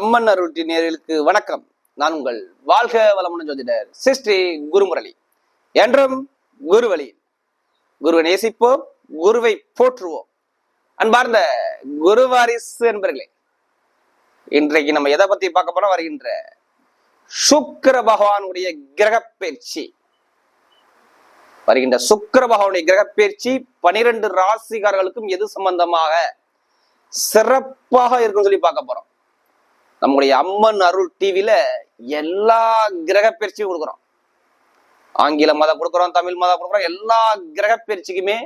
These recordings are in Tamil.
அம்மன் அருட்டி நேர்களுக்கு வணக்கம். நான் உங்கள் வாழ்க வளமுடன் ஜோதிடர் சிஸ்டி குருமுரளி. என்றும் குருவழி. குருவை நேசிப்போம் குருவை போற்றுவோம். அன்பார்ந்த குருவாரிசு என்பர்களே இன்றைக்கு நம்ம எதை பத்தி பார்க்க போறோம்? வருகின்ற சுக்கிர பகவானுடைய கிரக பயிற்சி வருகின்ற சுக்கர பகவானுடைய கிரக பயிற்சி பனிரெண்டு ராசிகாரர்களுக்கும் எது சம்பந்தமாக சிறப்பாக இருக்குன்னு சொல்லி பார்க்க போறோம். நம்முடைய அம்மன் அருள் டிவியில எல்லா கிரக பயிற்சியும் கொடுக்குறோம். ஆங்கில மதம் கொடுக்குறோம் தமிழ் மதம் கொடுக்குறோம் எல்லா கிரக பயிற்சிக்குமே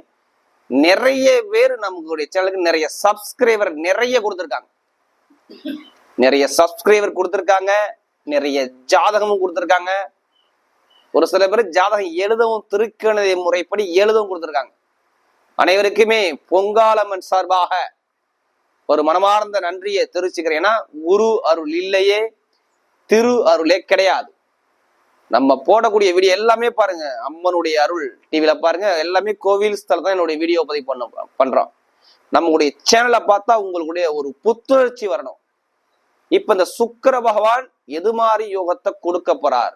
நிறைய பேர் நம்மளுடைய சேனலுக்கு நிறைய சப்ஸ்கிரைபர் நிறைய கொடுத்துருக்காங்க. நிறைய சப்ஸ்கிரைபர் கொடுத்துருக்காங்க நிறைய ஜாதகமும் கொடுத்துருக்காங்க. ஒரு சில பேர் ஜாதகம் எழுதவும் திருக்கணித முறைப்படி எழுதவும் கொடுத்துருக்காங்க. அனைவருக்குமே பொங்காலம்மன் சார்பாக ஒரு மனமார்ந்த நன்றியை தெரிவிச்சுக்கிறேன். ஏன்னா குரு அருள் இல்லையே திரு அருளே கிடையாது. நம்ம போடக்கூடிய வீடியோ எல்லாமே பாருங்க. அம்மனுடைய அருள் டிவியில பாருங்க. எல்லாமே கோவில் ஸ்தலம் தான் என்னுடைய வீடியோ பதிவு பண்ண பண்றோம். நம்மளுடைய சேனலை பார்த்தா உங்களுடைய ஒரு புத்துணர்ச்சி வரணும். இப்ப இந்த சுக்கர பகவான் எது மாதிரி யோகத்தை கொடுக்க போறார்?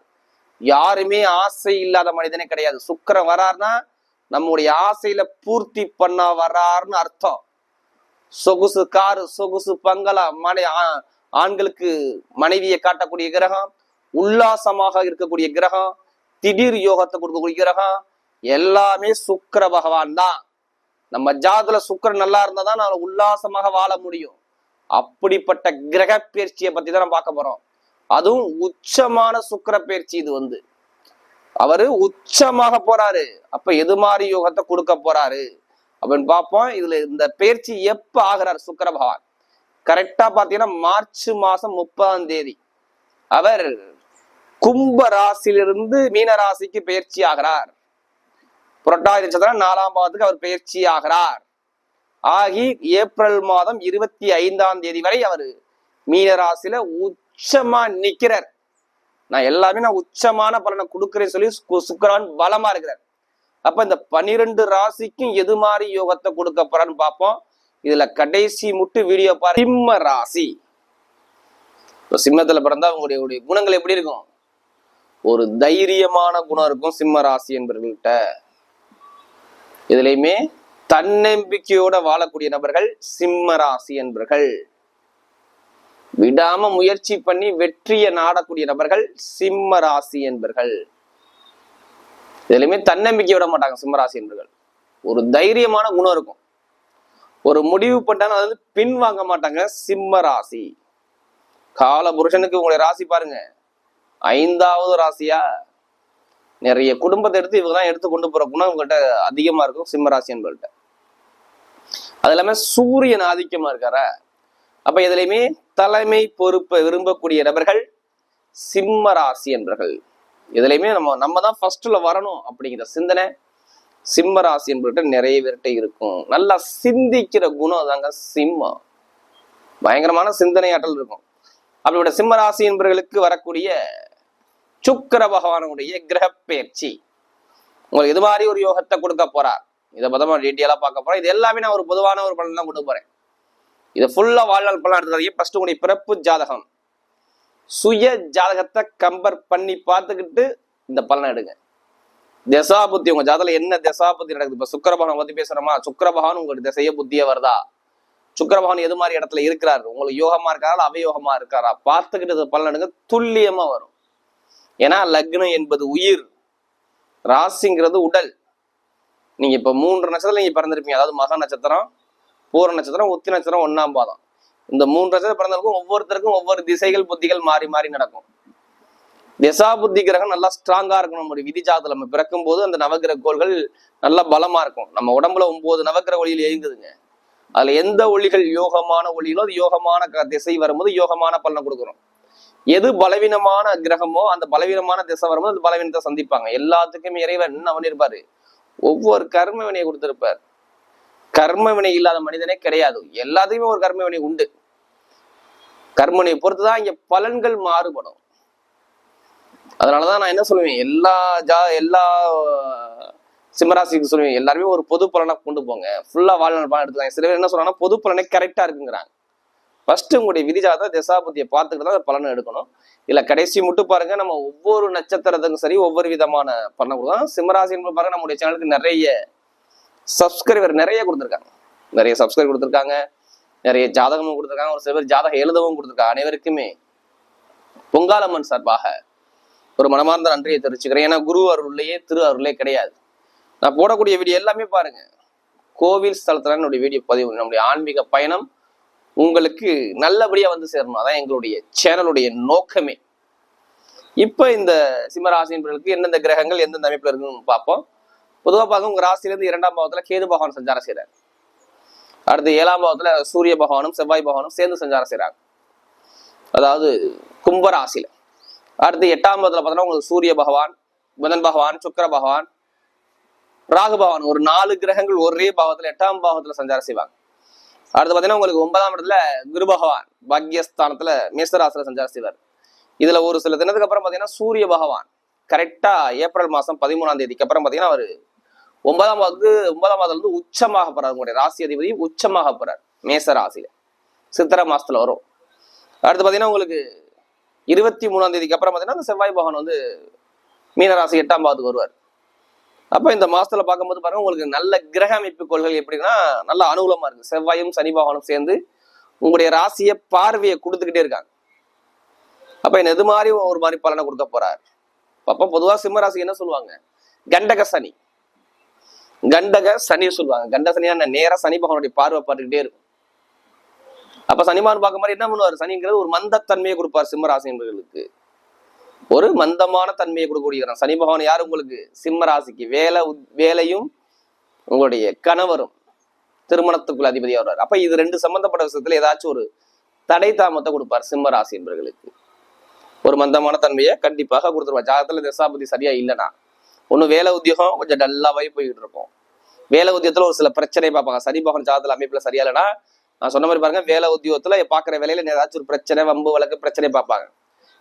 யாருமே ஆசை இல்லாத மனிதனே கிடையாது. சுக்கரம் வரார்னா நம்முடைய ஆசையில பூர்த்தி பண்ண வராருன்னு அர்த்தம். சொகுசு காரு சொகுசு பங்களா மனை ஆ- ஆண்களுக்கு மனைவியை காட்டக்கூடிய கிரகம் உல்லாசமாக இருக்கக்கூடிய கிரகம் திடீர் யோகத்தை கொடுக்கக்கூடிய கிரகம் எல்லாமே சுக்கிர பகவான் தான். நம்ம ஜாதுல சுக்கிரன் நல்லா இருந்தா தான் நான் உல்லாசமாக வாழ முடியும். அப்படிப்பட்ட கிரக பயிற்சியை பத்தி தான் நம்ம பார்க்க போறோம். அதுவும் உச்சமான சுக்கிர பயிற்சி இது வந்து. அவரு உச்சமாக போறாரு. அப்ப எது மாதிரி யோகத்தை கொடுக்க போறாரு? அப்படின்னு பார்ப்போம். இதுல இந்த பயிற்சி எப்ப ஆகிறார் சுக்கர பகவான் கரெக்டா பாத்தீங்கன்னா மார்ச் மாசம் முப்பதாம் தேதி. அவர் கும்ப ராசியிலிருந்து மீன ராசிக்கு பயிற்சி ஆகிறார். புரட்டாதி நட்சத்திரம் நாலாம் பாவத்துக்கு அவர் பயிற்சி ஆகிறார். ஆகி ஏப்ரல் மாதம் இருபத்தி ஐந்தாம் தேதி வரை அவர் மீன ராசியில உச்சமா நிக்கிறார். நான் எல்லாமே நான் உச்சமான பலனை கொடுக்குறேன்னு சொல்லி சு- பலமா இருக்கிறார். அப்ப இந்த பனிரெண்டு ராசிக்கும் எது மாதிரி யோகத்தை கொடுக்க போறான்னு பார்ப்போம். இதுல கடைசி முட்டு வீடியோ பாரு. சிம்ம ராசி. இப்போ சிம்மத்துல பிறந்தா உங்களுடைய உங்களுடைய குணங்கள் எப்படி இருக்கும்? ஒரு தைரியமான குணம் இருக்கும் சிம்ம ராசி என்பவர்கள்ட்ட இதுலயுமே தன்னம்பிக்கையோட வாழக்கூடிய நபர்கள் சிம்ம ராசி என்பர்கள். விடாம முயற்சி பண்ணி வெற்றியை நாடக்கூடிய நபர்கள் சிம்ம ராசி என்பர்கள். இதுலயுமே தன்னம்பிக்கை விட மாட்டாங்க சிம்மராசி என்பர்கள். ஒரு தைரியமான குணம் இருக்கும். ஒரு முடிவு பண்ணாலும் அதாவது பின் வாங்க மாட்டாங்க சிம்ம ராசி கால புருஷனுக்கு உங்களுடைய ராசி பாருங்க. ஐந்தாவது ராசியா? நிறைய குடும்பத்தை எடுத்து இவங்க தான் எடுத்து கொண்டு போற குணம் உங்கள்கிட்ட அதிகமா இருக்கும் சிம்ம ராசி என்பவர்கள்ட்ட அது இல்லாம சூரியன் ஆதிக்கமா இருக்கார? அப்ப எதுலையுமே தலைமை பொறுப்பை விரும்பக்கூடிய நபர்கள் சிம்ம ராசி என்பர்கள். இதுலையுமே நம்ம நம்ம தான் ஃபர்ஸ்ட்ல வரணும் அப்படிங்கிற சிந்தனை சிம்ம ராசி நிறைய பேர்கிட்ட இருக்கும். நல்லா சிந்திக்கிற குணம் தாங்க சிம்மம். பயங்கரமான சிந்தனையாற்றல் இருக்கும். அப்படியோட சிம்ம ராசி என்பவர்களுக்கு வரக்கூடிய சுக்கிர பகவானுடைய கிரக பயிற்சி உங்களுக்கு இது மாதிரி ஒரு யோகத்தை கொடுக்க போறார். இதை பதமா டீட்டெயிலா பார்க்க போறோம். இது எல்லாமே நான் ஒரு பொதுவான ஒரு பலன் தான் கொடுக்க போறேன். இதை ஃபுல்லா வாழ்நாள் பலன் எடுத்துக்காதீங்க. ஃபர்ஸ்ட் உங்களுடைய பிறப்பு ஜாதகம். சுய ஜாதகத்தை கம்பேர் பண்ணி பார்த்துக்கிட்டு இந்த பலனை எடுங்க. தசா புத்தி உங்க ஜாதகத்துல என்ன தசா புத்தி நடக்குது? இப்ப சுக்கரபகவான் பத்தி பேசுறோமா? சுக்கரபகவான் உங்களுக்கு திசைய புத்தியே வருதா? சுக்கரபகவான் எது மாதிரி இடத்துல இருக்கிறாரு? உங்களுக்கு யோகமா இருக்காரா? அவயோகமா இருக்காரா? பார்த்துக்கிட்டு இந்த பலன் எடுங்க. துல்லியமா வரும். ஏன்னா லக்னம் என்பது உயிர். ராசிங்கிறது உடல். நீங்க இப்ப மூன்று நட்சத்திரம் நீங்க பிறந்திருப்பீங்க. அதாவது மக நட்சத்திரம் பூர நட்சத்திரம் உத்தி நட்சத்திரம் ஒன்னாம் பாதம். இந்த மூன்று வருஷத்துல பிறந்தவருக்கும் ஒவ்வொருத்தருக்கும் ஒவ்வொரு திசைகள் புத்திகள் மாறி மாறி நடக்கும். திசா புத்தி கிரகம் நல்லா ஸ்ட்ராங்கா இருக்கணும் நம்முடைய விதி ஜாதத்துல நம்ம பிறக்கும் போது அந்த நவகிரக கோள்கள் நல்லா பலமா இருக்கும். நம்ம உடம்புல ஒன்பது நவகிரக ஒளியில் இயங்குதுங்க அதுல எந்த ஒளிகள் யோகமான ஒளிகளோ அது யோகமான க- திசை வரும்போது யோகமான பலனை கொடுக்குறோம் எது பலவீனமான கிரகமோ அந்த பலவீனமான திசை வரும்போது அந்த பலவீனத்தை சந்திப்பாங்க. எல்லாத்துக்குமே இறைவன் அவன் இருப்பாரு ஒவ்வொரு கர்ம வினையை கொடுத்திருப்பார். கர்ம வினை இல்லாத மனிதனே கிடையாது. எல்லாத்துக்குமே ஒரு கர்ம வினை உண்டு. கர்மனை பொறுத்துதான் இங்க பலன்கள் மாறுபடும். அதனாலதான் நான் என்ன சொல்லுவேன்? எல்லா ஜா எல்லா சிம்மராசிக்கு சொல்லுவேன். எல்லாருமே ஒரு பொது பலனா கொண்டு போங்க. ஃபுல்லா வாழ்நாள் பலன் எடுத்துக்காங்க. சில பேர் என்ன சொல்றாங்கன்னா பொது பலனே கரெக்டா இருக்குங்கிறாங்க. ஃபர்ஸ்ட் உங்களுடைய விதிஜாத திசாபத்தியை பார்த்துக்கிட்டு தான் அந்த பலனை எடுக்கணும். இல்லை கடைசி மட்டும் பாருங்க நம்ம ஒவ்வொரு நட்சத்திரத்துக்கும் சரி ஒவ்வொரு விதமான பலனை கொடுக்கலாம். சிம்மராசி என்பது பாருங்க நம்முடைய சேனலுக்கு நிறைய சப்ஸ்கிரைபர் நிறைய கொடுத்துருக்காங்க. நிறைய சப்ஸ்கிரைப் கொடுத்துருக்காங்க. நிறைய ஜாதகமும் கொடுத்துருக்காங்க. ஒரு சில பேர் ஜாதகம் எழுதவும் கொடுத்துருக்காங்க. அனைவருக்குமே பொங்காலம்மன் சார்பாக ஒரு மனமார்ந்த நன்றியை தெரிவிச்சுக்கிறேன். ஏன்னா குரு அருள்லையே திரு அருளே கிடையாது. நான் போடக்கூடிய வீடியோ எல்லாமே பாருங்க. கோவில் ஸ்தலத்துல என்னுடைய வீடியோ பதிவு. நம்முடைய ஆன்மீக பயணம் உங்களுக்கு நல்லபடியா வந்து சேரணும். அதான் எங்களுடைய சேனலுடைய நோக்கமே. இப்ப இந்த சிம்மராசினர்களுக்கு எந்தெந்த கிரகங்கள் எந்தெந்த அமைப்புல இருக்குன்னு பார்ப்போம். பொதுவா பார்க்க உங்க ராசியிலிருந்து இரண்டாம் பாவத்துல கேது பகவான் சஞ்சாரம் செய்றாரு. அடுத்து ஏழாம் பாவத்துல சூரிய பகவானும் செவ்வாய் பகவானும் சேர்ந்து சஞ்சாரம் செய்றாங்க. அதாவது கும்பராசியில. அடுத்து எட்டாம் பாவத்துல பார்த்தோம்னா உங்களுக்கு சூரிய பகவான் புதன் பகவான் சுக்கர பகவான் ராகு பகவான் ஒரு நாலு கிரகங்கள் ஒரே பாவத்துல எட்டாம் பாவத்துல சஞ்சாரம் செய்வாங்க. அடுத்து பாத்தீங்கன்னா உங்களுக்கு ஒன்பதாம் இடத்துல குரு பகவான் பாக்யஸ்தானத்துல மேசராசில சஞ்சாரம் செய்வார். இதுல ஒரு சில தினத்துக்கு அப்புறம் பாத்தீங்கன்னா சூரிய பகவான் கரெக்டா ஏப்ரல் மாசம் பதிமூணாம் தேதிக்கு அப்புறம் பாத்தீங்கன்னா அவர் ஒன்பதாம் வந்து ஒன்பதாம் பாவத்துல இருந்து உச்சமாக போறார் உங்களுடைய ராசி அதிபதி உச்சமாக போறார் மேச ராசியில. சித்திர மாசத்துல வரும். அடுத்து பாத்தீங்கன்னா உங்களுக்கு இருபத்தி மூணாம் தேதிக்கு அப்புறம் பாத்தீங்கன்னா அந்த செவ்வாய் பகவான் வந்து மீனராசி எட்டாம் பாவத்துக்கு வருவார். அப்ப இந்த மாசத்துல பார்க்கும்போது பாருங்க உங்களுக்கு நல்ல கிரக அமைப்பு கொள்கை எப்படின்னா நல்ல அனுகூலமா இருக்கு. செவ்வாயும் சனி பகவானும் சேர்ந்து உங்களுடைய ராசியை பார்வையை கொடுத்துக்கிட்டே இருக்காங்க. அப்ப என்ன எது மாதிரி ஒரு மாதிரி பலனை கொடுக்க போறார். அப்ப பொதுவா சிம்ம ராசி என்ன சொல்லுவாங்க? கண்டக சனி. கண்டக சனி சொல்லுவாங்க. கண்ட சனியா நேரா சனி பகவானுடைய பார்வை பார்த்துக்கிட்டே இருக்கும். அப்ப சனிமான் பார்க்க மாதிரி என்ன பண்ணுவார்? சனிங்கிறது ஒரு மந்தத்தன்மையை கொடுப்பார் சிம்மராசி என்பவர்களுக்கு. ஒரு மந்தமான தன்மையை கொடுக்கக்கூடிய சனி பகவான் யார் உங்களுக்கு? சிம்ம ராசிக்கு. வேலை வேலையும் உங்களுடைய கணவரும் திருமணத்துக்குள்ள அதிபதியாக வருவார். அப்ப இது ரெண்டு சம்பந்தப்பட்ட விஷயத்துல ஏதாச்சும் ஒரு தடை தாமத்தை கொடுப்பார் சிம்ம ராசி என்பவர்களுக்கு. ஒரு மந்தமான தன்மையை கண்டிப்பாக கொடுத்துருவார். ஜாதகத்துல தசாபதி சரியா இல்லைன்னா. ஒண்ணு வேலை உத்தியோகம் கொஞ்சம் டல்லாவே போய்கிட்டு இருக்கும். வேலை உத்தியோகத்தில் ஒரு சில பிரச்சனை பார்ப்பாங்க. சனிபோகன் பகவான் ஜாதகத்துல அமைப்புல சரியா நான் சொன்ன மாதிரி பாருங்க வேலை உத்தியோகத்துல பாக்குற வேலையில ஏதாச்சும் ஒரு பிரச்சனை வம்பு வழக்கு பிரச்சனை பார்ப்பாங்க.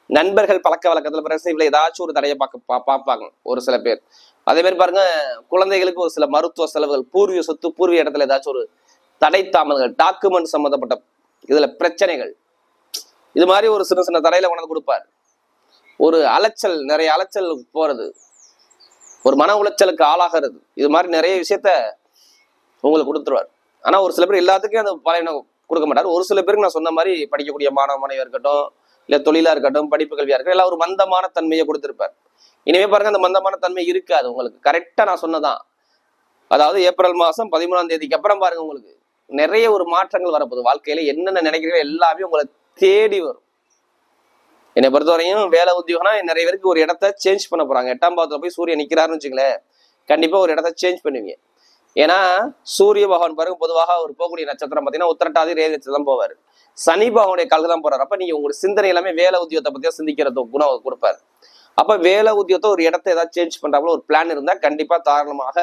நண்பர்கள் பழக்க வழக்கத்தில் பிரச்சனை இல்லை ஏதாச்சும் ஒரு தடையை பார்க்க பா- பார்ப்பாங்க ஒரு சில பேர். அதே மாதிரி பாருங்க குழந்தைகளுக்கு ஒரு சில மருத்துவ செலவுகள் பூர்வீக சொத்து பூர்வீக இடத்துல ஏதாச்சும் ஒரு தடை தாமதங்கள் டாக்குமெண்ட் சம்மந்தப்பட்ட இதுல பிரச்சனைகள். இது மாதிரி ஒரு சின்ன சின்ன தடையில கொண்டாந்து கொடுப்பார். ஒரு அலைச்சல் நிறைய அலைச்சல் போறது. ஒரு மன உளைச்சலுக்கு ஆளாகிறது. இது மாதிரி நிறைய விஷயத்த உங்களுக்கு கொடுத்துருவார். ஆனால் ஒரு சில பேர் எல்லாத்துக்கும் அந்த பலனை கொடுக்க மாட்டார். ஒரு சில பேருக்கு நான் சொன்ன மாதிரி படிக்கக்கூடிய மாணவ மாணவியாக இருக்கட்டும் இல்லை தொழிலாக இருக்கட்டும் படிப்பு கல்வியாக இருக்கட்டும் எல்லாம் ஒரு மந்தமான தன்மையை கொடுத்துருப்பார். இனிமே பாருங்க அந்த மந்தமான தன்மை இருக்காது உங்களுக்கு. கரெக்டாக நான் சொன்னதான். அதாவது ஏப்ரல் மாதம் பதிமூணாம் தேதிக்கு அப்புறம் பாருங்க உங்களுக்கு. நிறைய ஒரு மாற்றங்கள் வரப்போகுது. வாழ்க்கையில என்னென்ன நினைக்கிறீங்களோ எல்லாமே உங்களை தேடி வரும். என்னை பொறுத்தவரையும் வேலை உத்தியோகம்னா நிறைய பேருக்கு ஒரு இடத்த சேஞ்ச் பண்ண போறாங்க. எட்டாம் பாவத்துல போய் சூரியன் நிக்கிறாருன்னு வச்சுங்களேன் கண்டிப்பா ஒரு இடத்த சேஞ்ச் பண்ணுவீங்க. ஏன்னா சூரிய பகவான் பாருங்க பொதுவாக அவர் போகக்கூடிய நட்சத்திரம் பார்த்தீங்கன்னா உத்திரட்டாதி ரேகத்தில் தான் போவார். சனி பகவானுடைய காலுக்கு தான் போறாரு. அப்ப நீங்க உங்களுடைய சிந்தனை எல்லாமே வேலை உத்தியோகத்தை பத்தியா சிந்திக்கிறது குணம் கொடுப்பாரு. அப்ப வேலை உத்தியோகத்தை ஒரு இடத்த ஏதாவது சேஞ்ச் பண்றாங்களோ ஒரு பிளான் இருந்தா கண்டிப்பா தாராளமாக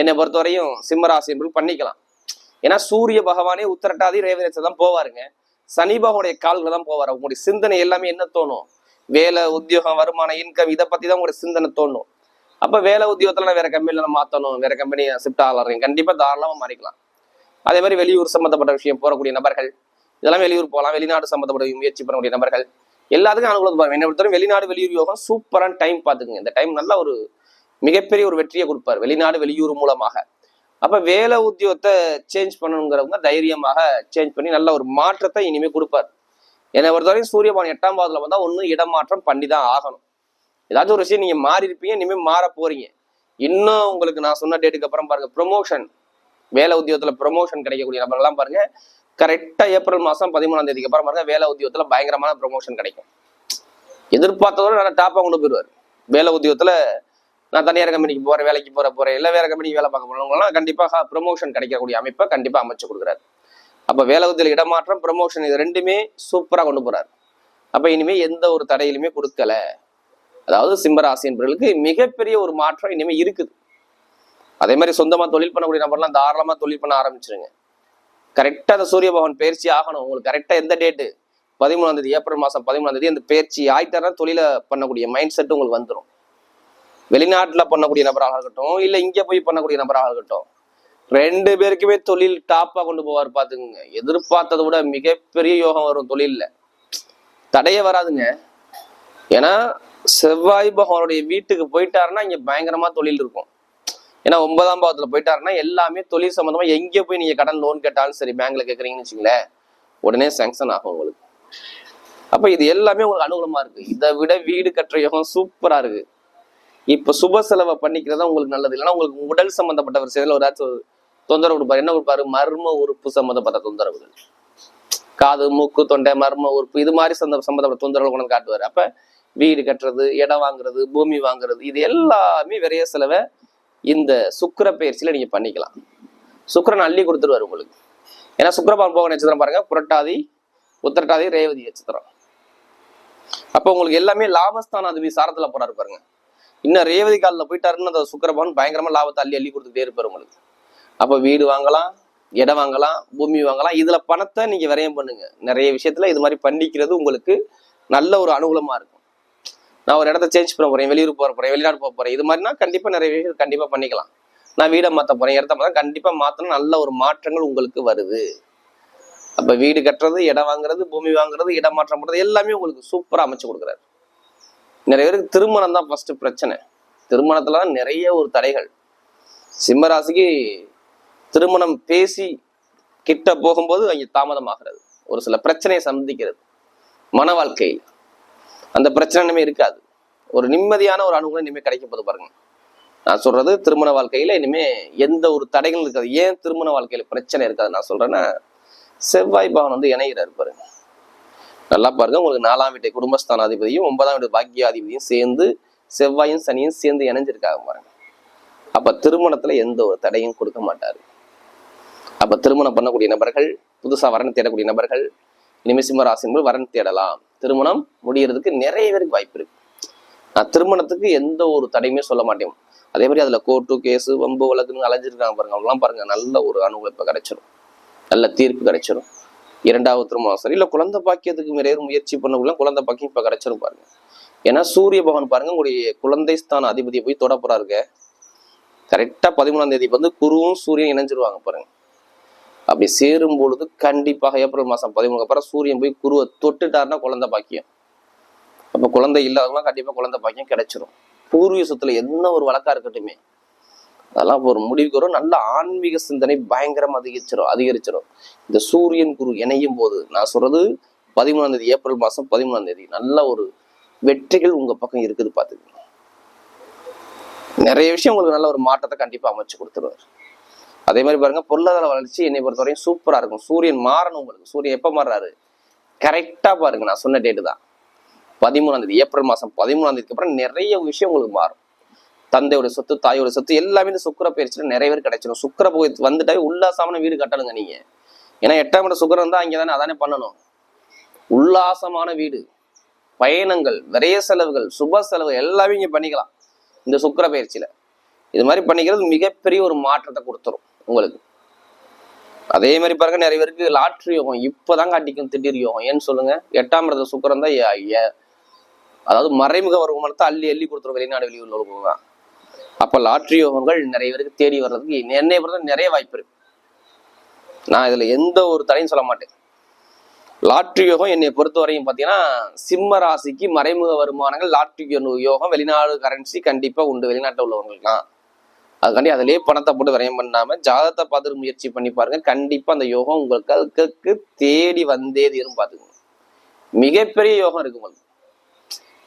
என்னை பொறுத்தவரையும் சிம்மராசி என்பது பண்ணிக்கலாம். ஏன்னா சூரிய பகவானே உத்திரட்டாதி ரேவதத்தில் தான் போவாருங்க. சனி பகவானுடைய கால்கள் தான் போவார் உங்களுடைய சிந்தனை எல்லாமே என்ன தோணும்? வேலை உத்தியோகம் வருமான இன்கம் இதை பத்தி தான் உங்களுடைய சிந்தனை தோணும். அப்ப வேலை உத்தியோகத்துல நான் வேற கம்பெனில மாத்தணும். வேற கம்பெனி ஷிஃப்ட் ஆகலாம் கண்டிப்பா தாராளமா மாறிக்கலாம். அதே மாதிரி வெளியூர் சம்பந்தப்பட்ட விஷயம் போறக்கூடிய நபர்கள் இதெல்லாம் வெளியூர் போகலாம். வெளிநாடு சம்பந்தப்பட்ட முயற்சி பண்ணக்கூடிய நபர்கள் எல்லாத்துக்கும் அனுகூலம் என்ன பொறுத்தவரை வெளிநாடு வெளியூர் யோகம் சூப்பரான டைம் பார்த்துக்குங்க. இந்த டைம் நல்ல ஒரு மிகப்பெரிய ஒரு வெற்றியை கொடுப்பார். வெளிநாடு வெளியூர் மூலமாக. அப்ப வேலை உத்தியோகத்தை சேஞ்ச் பண்ணணுங்கிறவங்க தைரியமாக சேஞ்ச் பண்ணி நல்ல ஒரு மாற்றத்தை இனிமே கொடுப்பார். என்னை பொறுத்தவரைக்கும் சூரியபான் எட்டாம் பாவத்துல வந்தா ஒன்னும் இடமாற்றம் பண்ணி தான் ஆகணும். ஏதாச்சும் ஒரு விஷயம் நீங்க மாறி இருப்பீங்க இனிமே மாற போறீங்க. இன்னும் உங்களுக்கு நான் சொன்ன டேட்டுக்கு அப்புறம் பாருங்க ப்ரொமோஷன் வேலை உத்தியோகத்துல ப்ரொமோஷன் கிடைக்கக்கூடிய நபர்கள்லாம் பாருங்க கரெக்டா ஏப்ரல் மாசம் பதிமூணாம் தேதிக்கு அப்புறம் பாருங்க வேலை உத்தியோகத்துல பயங்கரமான ப்ரொமோஷன் கிடைக்கும். எதிர்பார்த்ததோட நல்லா டாப்பா கொண்டு போயிடுவார். வேலை உத்தியோகத்துல நான் தனியார் கம்பெனிக்கு போகிறேன் வேலைக்கு போகிற போகிறேன் இல்லை வேறு கம்பெனிக்கு வேலை பார்க்க போகிறவங்களாம் கண்டிப்பாக ப்ரொமோஷன் கிடைக்கக்கூடிய அமைப்பை கண்டிப்பாக அமைச்சு கொடுக்குறாரு. அப்போ வேலை இடமாற்றம் ப்ரொமோஷன் இது ரெண்டுமே சூப்பராக கொண்டு போகிறார் அப்போ இனிமேல் எந்த ஒரு தடையிலுமே கொடுக்கல. அதாவது சிம்மராசி என்பவர்களுக்கு மிகப்பெரிய ஒரு மாற்றம் இனிமேல் இருக்குது. அதே மாதிரி சொந்தமாக தொழில் பண்ணக்கூடிய நபர்லாம் தாராளமாக தொழில் பண்ண ஆரம்பிச்சிருங்க. கரெக்டாக அந்த சூரிய பகவான் பயிற்சி ஆகணும். உங்களுக்கு கரெக்டாக எந்த டேட்டு பதிமூணாம் தேதி ஏப்ரல் மாதம் பதிமூணாம் தேதி அந்த பயிற்சி ஆயிட்டாரா தொழிலை பண்ணக்கூடிய மைண்ட் செட் உங்களுக்கு வந்துடும் வெளிநாட்டில் பண்ணக்கூடிய நபராக இருக்கட்டும் இல்லை இங்கே போய் பண்ணக்கூடிய நபராக இருக்கட்டும் ரெண்டு பேருக்குமே தொழில் டாப்பாக கொண்டு போவார் பாத்துக்குங்க. எதிர்பார்த்ததை விட மிகப்பெரிய யோகம் வரும் தொழிலில். தடையே வராதுங்க. ஏன்னா செவ்வாய் பகவானுடைய வீட்டுக்கு போயிட்டாருன்னா இங்கே பயங்கரமாக தொழில் இருக்கும். ஏன்னா ஒன்பதாம் பாவத்தில் போயிட்டாருன்னா எல்லாமே தொழில் சம்மந்தமாக எங்கே போய் நீங்கள் கடன் லோன் கேட்டாலும் சரி பேங்க்ல கேட்குறீங்கன்னு வச்சுங்களேன் உடனே சேங்ஷன் ஆகும் உங்களுக்கு. அப்போ இது எல்லாமே உங்களுக்கு அனுகூலமாக இருக்குது இதை விட வீடு கட்டுற யோகம் சூப்பராக இருக்குது இப்ப சுப செலவை பண்ணிக்கிறதா உங்களுக்கு நல்லது. இல்லைன்னா உங்களுக்கு உடல் சம்பந்தப்பட்ட ஒரு செயல் ஒரு ஏதாச்சும் தொந்தரவு கொடுப்பாரு என்ன கொடுப்பாரு? மர்ம உறுப்பு சம்பந்தப்பட்ட தொந்தரவுகள். காது மூக்கு தொண்டை மர்ம உறுப்பு இது மாதிரி சந்த சம்பந்தப்பட்ட தொந்தரவுகள் கொண்டு காட்டுவார் காட்டுவாரு. அப்ப வீடு கட்டுறது இடம் வாங்குறது பூமி வாங்குறது இது எல்லாமே விரைய செலவை இந்த சுக்கர பயிற்சியில நீங்க பண்ணிக்கலாம். சுக்கரன் அள்ளி கொடுத்துருவாரு உங்களுக்கு. ஏன்னா சுக்கரபான் போக நட்சத்திரம் பாருங்க புரட்டாதி உத்திரட்டாதி ரேவதி நட்சத்திரம். அப்போ உங்களுக்கு எல்லாமே லாபஸ்தான அதிபதி சாரத்துல போறாரு பாருங்க. இன்னும் ரேவதி காலில் போயிட்டாருன்னு அந்த சுக்கரபவன் பயங்கரமா லாபத்தை அள்ளி அள்ளி கொடுத்துட்டே இருப்பார் உங்களுக்கு. அப்போ வீடு வாங்கலாம் இடம் வாங்கலாம் பூமி வாங்கலாம். இதுல பணத்தை நீங்க விரயம் பண்ணுங்க. நிறைய விஷயத்துல இது மாதிரி பண்ணிக்கிறது உங்களுக்கு நல்ல ஒரு அனுகூலமா இருக்கும். நான் ஒரு இடத்த சேஞ்ச் பண்ண போறேன் வெளியூர் போற போறேன் வெளிநாடு போக போறேன். இது மாதிரினா கண்டிப்பா நிறைய விஷயம் கண்டிப்பா பண்ணிக்கலாம். நான் வீடை மாற்ற போறேன் இடத்த மாத்த கண்டிப்பா மாத்தணும். நல்ல ஒரு மாற்றங்கள் உங்களுக்கு வருது. அப்ப வீடு கட்டுறது இடம் வாங்குறது பூமி வாங்குறது இடம் மாற்றம் பண்றது எல்லாமே உங்களுக்கு சூப்பரா அமைச்சு கொடுக்குறாரு. நிறைய பேருக்கு திருமணம் தான் ஃபர்ஸ்ட் பிரச்சனை. திருமணத்துல தான் நிறைய ஒரு தடைகள். சிம்மராசிக்கு திருமணம் பேசி கிட்ட போகும்போது அங்கே தாமதமாகிறது. ஒரு சில பிரச்சனையை சந்திக்கிறது. மன வாழ்க்கையில். அந்த பிரச்சனை இனிமே இருக்காது. ஒரு நிம்மதியான ஒரு அனுகூலம் இனிமே கிடைக்க போது பாருங்க. நான் சொல்றது திருமண வாழ்க்கையில இனிமே எந்த ஒரு தடைகளும் இருக்காது. ஏன் திருமண வாழ்க்கையில பிரச்சனை இருக்காது? நான் சொல்றேன்னா செவ்வாய் பவன் வந்து இணைகிறார் பாருங்க. நல்லா பாருங்க. உங்களுக்கு நாலாம் வீட்டை குடும்பஸ்தானாதிபதியும் ஒன்பதாம் வீட்டு பாக்கியாதிபதியும் சேர்ந்து செவ்வாயும் சனியும் சேர்ந்து இணைஞ்சிருக்காங்க பாருங்க. அப்ப திருமணத்துல எந்த ஒரு தடையும் கொடுக்க மாட்டாரு. அப்ப திருமணம் பண்ணக்கூடிய நபர்கள் புதுசா வரன் தேடக்கூடிய நபர்கள் இனிமே சிம்ம ராசி என்பது வரன் தேடலாம். திருமணம் முடியறதுக்கு நிறைய பேருக்கு வாய்ப்பு இருக்கு. நான் திருமணத்துக்கு எந்த ஒரு தடையுமே சொல்ல மாட்டேன். அதே மாதிரி அதுல கோர்ட்டு கேஸு வம்பு வழக்குன்னு அலைஞ்சிருக்காங்க பாருங்க. அவங்களாம் பாருங்க நல்ல ஒரு அனுகூலம் கிடைச்சிடும் நல்ல தீர்ப்பு கிடைச்சிடும் இரண்டாவது திருமணம். சரி இல்லை குழந்தை பாக்கியத்துக்கு நிறைய முயற்சி பண்ணக்குள்ள குழந்தை பாக்கியம் இப்போ கிடைச்சிரும் பாருங்க. ஏன்னா சூரிய பகவான் பாருங்க உங்களுடைய குழந்தை ஸ்தான அதிபதியை போய் தொட போறாருங்க. கரெக்டாக பதிமூணாம் தேதி வந்து குருவும் சூரியன் இணைஞ்சிருவாங்க பாருங்க. அப்படி சேரும் பொழுது கண்டிப்பாக ஏப்ரல் மாதம் பதிமூணுக்கு அப்புறம் சூரியன் போய் குருவை தொட்டுட்டாருன்னா குழந்தை பாக்கியம். அப்போ குழந்தை இல்லாதவங்களாம் கண்டிப்பாக குழந்தை பாக்கியம் கிடைச்சிரும். பூர்வீக சொத்துல என்ன ஒரு வழக்கா இருக்கட்டுமே. அதெல்லாம் ஒரு முடிவுக்கு வரும். நல்ல ஆன்மீக சிந்தனை பயங்கரம் அதிகரிச்சிடும் அதிகரிச்சிடும் இந்த சூரியன் குரு இணையும் போது நான் சொல்றது பதிமூணாம் தேதி ஏப்ரல் மாசம் பதிமூணாம் தேதி நல்ல ஒரு வெற்றிகள் உங்க பக்கம் இருக்குது பாத்துக்கோங்க நிறைய விஷயம் உங்களுக்கு நல்ல ஒரு மாற்றத்தை கண்டிப்பா அமைச்சு கொடுத்துருவாரு. அதே மாதிரி பாருங்க பொருளாதார வளர்ச்சி என்னை பொறுத்தவரையும் சூப்பரா இருக்கும். சூரியன் மாறணும் உங்களுக்கு. சூரியன் எப்ப மாறுறாரு? கரெக்டா பாருங்க நான் சொன்ன டேட்டு தான். பதிமூணாம் தேதி ஏப்ரல் மாசம் பதிமூணாம் தேதிக்கு அப்புறம் நிறைய விஷயம் உங்களுக்கு மாறும். தந்தையோட சொத்து தாயோட சொத்து எல்லாமே இந்த சுக்கர பயிற்சியில் நிறைய பேர் கிடைச்சிடும் சுக்கர போய் வந்துட்டாவே உல்லாசமான வீடு கட்டணுங்க நீங்க. ஏன்னா எட்டாம் இடம் சுக்கரம் தான் இங்க தானே அதானே பண்ணணும். உல்லாசமான வீடு. பயணங்கள் விரைய செலவுகள் சுப செலவு எல்லாமே இங்க பண்ணிக்கலாம். இந்த சுக்கர பயிற்சியில. இது மாதிரி பண்ணிக்கிறது மிகப்பெரிய ஒரு மாற்றத்தை கொடுத்துரும் உங்களுக்கு. அதே மாதிரி பாருங்க நிறைய பேருக்கு லாட்ரி யோகம் இப்பதான் காட்டிக்கும் திடீர் யோகம். ஏன்னு சொல்லுங்க எட்டாம் இடத்துல சுக்கரம் தான் ஏ- அதாவது மறைமுக வருமானத்தை அள்ளி அள்ளி கொடுத்துரும் வெளிநாடு வெளியூர்ல தான் அப்போ லாட்ரி யோகங்கள் நிறைய பேருக்கு தேடி வர்றதுக்கு என்னை பொறுத்த நிறைய வாய்ப்பு இருக்கு. நான் இதில் எந்த ஒரு தடையும் சொல்ல மாட்டேன். லாட்ரி யோகம் என்னை பொறுத்த வரையும் பார்த்தீங்கன்னா சிம்ம ராசிக்கு மறைமுக வருமானங்கள் லாட்ரி யோகம் வெளிநாடு கரன்சி கண்டிப்பாக உண்டு. வெளிநாட்டில் உள்ளவங்களுக்குலாம். அதுக்காண்டி அதிலே பணத்தை போட்டு விரயம் பண்ணாமல் ஜாதகத்தை பார்த்துட்டு முயற்சி பண்ணி பாருங்க. கண்டிப்பாக அந்த யோகம் உங்களுக்கு அதுக்கு தேடி வந்தே தீரும் பார்த்துக்கணும் மிகப்பெரிய யோகம் இருக்கும்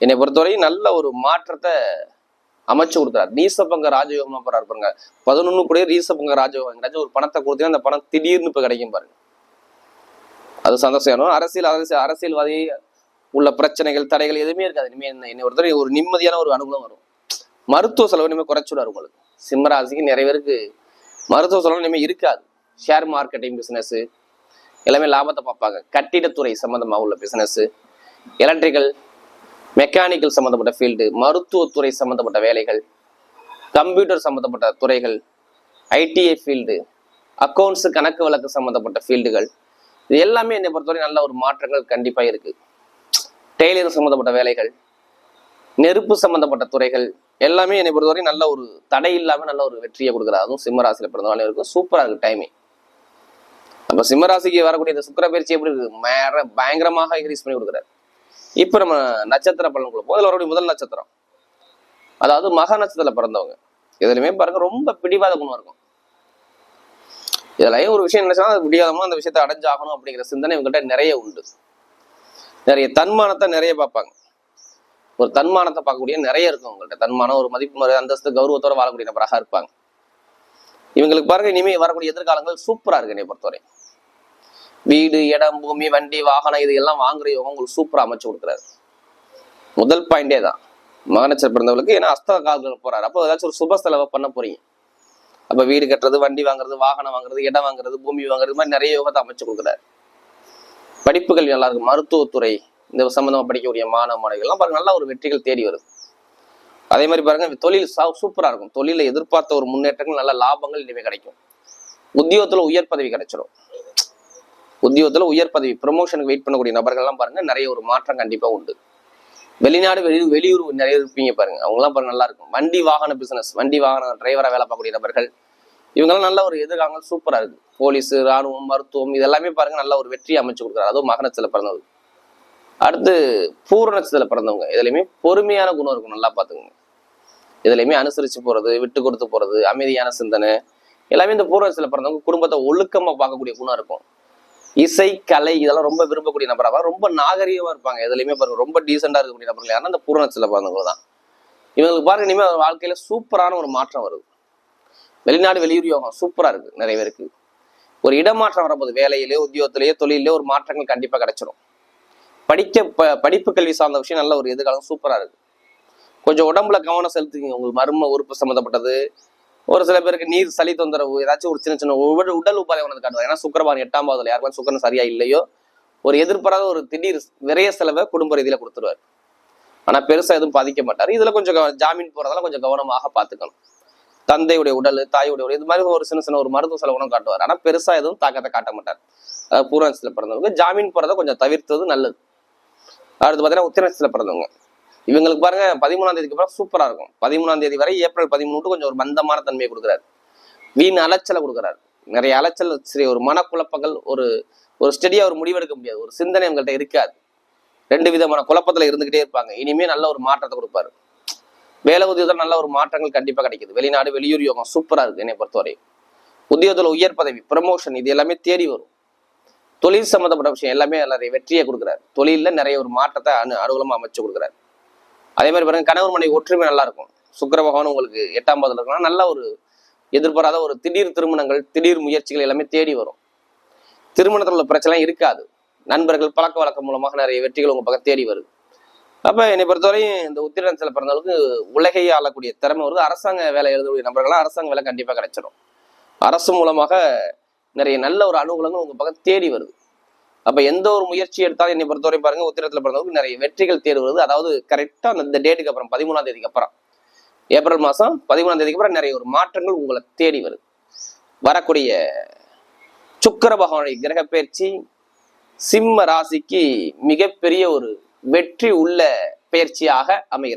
என்னை பொறுத்தவரையும் நல்ல ஒரு மாற்றத்தை அமைச்சு கொடுத்தார் ரீசபங்க ராஜயோகமா போறாரு பாருங்க. பதினொன்னு கூட ரீசபங்க ராஜயோகம். எங்கேயாச்சும் ஒரு பணத்தை கொடுத்தீங்கன்னா அந்த பணம் திடீர்னு இப்ப கிடைக்கும் பாருங்க. அது சந்தோஷம். அரசியல் அரசியல் அரசியல்வாதி உள்ள பிரச்சனைகள் தடைகள் எதுவுமே இருக்காது. இனிமே என்ன என்னை பொறுத்தவரை ஒரு நிம்மதியான ஒரு அனுகூலம் வரும். மருத்துவ செலவு இனிமேல் குறைச்சுடாரு உங்களுக்கு. சிம்மராசிக்கு நிறைய பேருக்கு மருத்துவ செலவு இனிமேல் இருக்காது. ஷேர் மார்க்கெட்டிங் பிஸ்னஸ் எல்லாமே லாபத்தை பார்ப்பாங்க. கட்டிடத்துறை சம்மந்தமாக உள்ள பிஸ்னஸ் எலக்ட்ரிக்கல் மெக்கானிக்கல் சம்மந்தப்பட்ட ஃபீல்டு மருத்துவத்துறை சம்மந்தப்பட்ட வேலைகள் கம்ப்யூட்டர் சம்மந்தப்பட்ட துறைகள் ஐடிஐ ஃபீல்டு அக்கௌண்ட்ஸ் கணக்கு வழக்கு சம்மந்தப்பட்ட ஃபீல்டுகள் இது எல்லாமே என்னை பொறுத்தவரை நல்ல ஒரு மாற்றங்கள் கண்டிப்பாக இருக்குது டெய்லரிங் சம்மந்தப்பட்ட வேலைகள் நெருப்பு சம்மந்தப்பட்ட துறைகள் எல்லாமே என்னை பொறுத்தவரை நல்ல ஒரு தடை இல்லாமல் நல்ல ஒரு வெற்றியை கொடுக்குறா அதுவும் சிம்மராசியில் ராசியில இருக்கும். சூப்பராக இருக்கு டைமிங் அப்போ சிம்மராசிக்கு வரக்கூடிய இந்த சுக்கர பயிற்சி எப்படி இருக்குது பயங்கரமாக இன்க்ரீஸ் பண்ணி கொடுக்குறாரு. இப்ப நம்ம நட்சத்திர பலனுக்குள்ள முதல்ல வரக்கூடிய முதல் நட்சத்திரம். அதாவது மகா நட்சத்திரத்தில் பிறந்தவங்க. இதுலையுமே பாருங்க ரொம்ப பிடிவாத குணம் இருக்கும். இதுலயும் ஒரு விஷயம் நினைச்சா அது பிடிவாதமா அந்த விஷயத்தை அடைஞ்சாகணும் அப்படிங்கிற சிந்தனை இவங்ககிட்ட நிறைய உண்டு. நிறைய தன்மானத்தை நிறைய பார்ப்பாங்க. ஒரு தன்மானத்தை பார்க்கக்கூடிய நிறைய இருக்கும் உங்கள்கிட்ட தன்மானம் ஒரு மதிப்பு அந்தஸ்து கௌரவத்தோட வாழக்கூடிய நபராக இருப்பாங்க. இவங்களுக்கு பாருங்க இனிமே வரக்கூடிய எதிர்காலங்கள் சூப்பரா இருக்கு என்னை பொறுத்தவரை வீடு இடம் பூமி வண்டி வாகனம் இது எல்லாம் வாங்குற யோகம் உங்களுக்கு சூப்பராக அமைச்சு கொடுக்குறாரு. முதல் பாயிண்டே தான். மகனச்சர் பிறந்தவங்களுக்கு ஏன்னா அஸ்த கால்கள் போறாரு. அப்போ ஏதாச்சும் ஒரு சுப செலவை பண்ண போறீங்க. அப்ப வீடு கட்டுறது வண்டி வாங்குறது வாகனம் வாங்குறது இடம் வாங்குறது பூமி வாங்குறது இது மாதிரி நிறைய யோகத்தை அமைச்சு கொடுக்குறாரு. படிப்புகள் நல்லா இருக்கு. மருத்துவத்துறை இந்த சம்பந்தமா படிக்கக்கூடிய மாணவ மாணவிகள்லாம் பாருங்க நல்ல ஒரு வெற்றிகள் தேடி வருது. அதே மாதிரி பாருங்க தொழில் சா- சூப்பரா இருக்கும். தொழில எதிர்பார்த்த ஒரு முன்னேற்றங்கள் நல்ல லாபங்கள் இனிமே கிடைக்கும். உத்தியோகத்துல உயர் பதவி கிடைச்சிடும் உத்தியோகத்தில் உயர் பதவி ப்ரமோஷனுக்கு வெயிட் பண்ணக்கூடிய நபர்கள்லாம் பாருங்க நிறைய ஒரு மாற்றம் கண்டிப்பாக உண்டு. வெளிநாடு வெளி வெளியூர் நிறைய இருப்பீங்க பாருங்க அவங்கலாம் பாருங்க நல்லா இருக்கும். வண்டி வாகன பிசினஸ் வண்டி வாகன டிரைவரா வேலை பார்க்கக்கூடிய நபர்கள் இவங்கெல்லாம் நல்ல ஒரு எதிர்காலம் சூப்பரா இருக்கு. போலீஸ் ராணுவம் மருத்துவம் இதெல்லாமே பாருங்க நல்ல ஒரு வெற்றி அமைச்சு கொடுக்குறாரு அதுவும் மகனத்துல பிறந்தவங்க அடுத்து பூரணத்துல பிறந்தவங்க இதுலயுமே பொறுமையான குணம் இருக்கும் நல்லா பாத்துக்கோங்க இதுலயுமே அனுசரிச்சு போறது விட்டு கொடுத்து போறது அமைதியான சிந்தனை எல்லாமே இந்த பூரணத்துல பிறந்தவங்க குடும்பத்தை ஒழுக்கமா பார்க்கக்கூடிய குணம் இருக்கும். இசை கலை இதெல்லாம் ரொம்ப விரும்பக்கூடிய நபராக ரொம்ப நாகரீகமா இருப்பாங்க. எதுலையுமே பாருங்க. ரொம்ப டீசெண்டா இருக்கக்கூடிய நபர்கள் யாருன்னா அந்த பூரணத்தில் பிறந்தவங்க தான் இவங்களுக்கு பாருங்க இனிமேல் வாழ்க்கையில சூப்பரான ஒரு மாற்றம் வருது. வெளிநாடு வெளியூர் யோகம் சூப்பரா இருக்கு நிறைய பேருக்கு. ஒரு இடமாற்றம் வரும்போது வேலையிலேயோ உத்தியோகத்திலேயே தொழிலே ஒரு மாற்றங்கள் கண்டிப்பா கிடைச்சிடும் படிக்க ப படிப்பு கல்வி சார்ந்த விஷயம் நல்ல ஒரு எதிர்காலம் சூப்பரா இருக்கு. கொஞ்சம் உடம்புல கவனம் செலுத்துங்க உங்களுக்கு மர்ம உறுப்பு சம்மந்தப்பட்டது ஒரு சில பேருக்கு நீர் சளி தொந்தரவு ஏதாச்சும் ஒரு சின்ன சின்ன உடல் உடல் உபாதை உனக்கு காட்டுவாங்க ஏன்னா சுக்கரபான் எட்டாம் பாவத்தில் யாருக்கும் சுக்கரன் சரியா இல்லையோ ஒரு எதிர்பாராத ஒரு திடீர் விரைய செலவை குடும்ப ரீதியில கொடுத்துருவாரு. ஆனா பெருசா எதுவும் பாதிக்க மாட்டார். இதுல கொஞ்சம் ஜாமீன் போறதால கொஞ்சம் கவனமாக பார்த்துக்கணும். தந்தையுடைய உடல் தாயுடைய உடல் இது மாதிரி ஒரு சின்ன சின்ன ஒரு மருத்துவ செலவுகளும் காட்டுவார். ஆனா பெருசா எதுவும் தாக்கத்தை காட்ட மாட்டார். அதாவது பூராட்சியில் பிறந்தவங்க ஜாமீன் போறதை கொஞ்சம் தவிர்த்தது நல்லது. அடுத்து பார்த்தீங்கன்னா உத்திரட்சியில் பிறந்தவங்க. இவங்களுக்கு பாருங்க பதிமூணாம் தேதிக்கு அப்புறம் சூப்பரா இருக்கும். பதிமூணாம் தேதி வரை ஏப்ரல் பதிமூணு கொஞ்சம் ஒரு மந்தமான தன்மையை கொடுக்குறாரு. வீண் அலைச்சலை கொடுக்குறாரு. நிறைய அலைச்சல் சரி ஒரு மனக்குழப்பங்கள் ஒரு ஒரு ஸ்டெடியா ஒரு முடிவெடுக்க முடியாது. ஒரு சிந்தனை அவங்கள்ட்ட இருக்காது. ரெண்டு விதமான குழப்பத்துல இருந்துகிட்டே இருப்பாங்க. இனிமே நல்ல ஒரு மாற்றத்தை கொடுப்பாரு. வேலை உத்தியோகத்தில் நல்ல ஒரு மாற்றங்கள் கண்டிப்பா கிடைக்குது. வெளிநாடு வெளியூர் யோகம் சூப்பரா இருக்கு என்னை பொறுத்தவரை உத்தியோகத்துல உயர் பதவி ப்ரமோஷன் இது எல்லாமே தேடி வரும். தொழில் சம்பந்தப்பட்ட விஷயம் எல்லாமே நிறைய வெற்றியை கொடுக்குறாரு. தொழில்ல நிறைய ஒரு மாற்றத்தை அனு அனுகூலமாக அமைச்சு கொடுக்குறாரு. அதே மாதிரி பாருங்க கணவர் மனைவி ஒற்றுமை நல்லா இருக்கும் சுக்கர பகவான் உங்களுக்கு எட்டாம் பாதத்துல இருக்கலாம் நல்ல ஒரு எதிர்பாராத ஒரு திடீர் திருமணங்கள் திடீர் முயற்சிகள் எல்லாமே தேடி வரும். திருமணத்தில் உள்ள பிரச்சனை இருக்காது. நண்பர்கள் பழக்க வழக்கம் மூலமாக நிறைய வெற்றிகள் உங்க பக்கம் தேடி வருது. அப்ப என்னை பொறுத்தவரையும் இந்த உத்திரத்தில் பிறந்தவங்களுக்கு உலகையே ஆளக்கூடிய திறமை வருது. அரசாங்க வேலை எழுதக்கூடிய நபர்களாக அரசாங்க வேலை கண்டிப்பாக கிடைச்சிடும் அரசு மூலமாக நிறைய நல்ல ஒரு அனுகூலங்கள் உங்க பக்கம் தேடி வருது. அப்ப எந்த ஒரு முயற்சி எடுத்தாலும் என்னை பொறுத்தவரை பாருங்க உத்திரத்துல பிறந்தவங்களுக்கு நிறைய வெற்றிகள் தேடி வருது அதாவது கரெக்டா அந்த டேட்டுக்கு அப்புறம் பதிமூணாம் தேதிக்கு அப்புறம் ஏப்ரல் மாசம் பதிமூணாம் தேதிக்கு அப்புறம் நிறைய ஒரு மாற்றங்கள் உங்களை தேடி வருது. வரக்கூடிய சுக்கர பகவானுடைய கிரக பயிற்சி சிம்ம ராசிக்கு மிகப்பெரிய ஒரு வெற்றி உள்ள பயிற்சியாக அமைகிறது.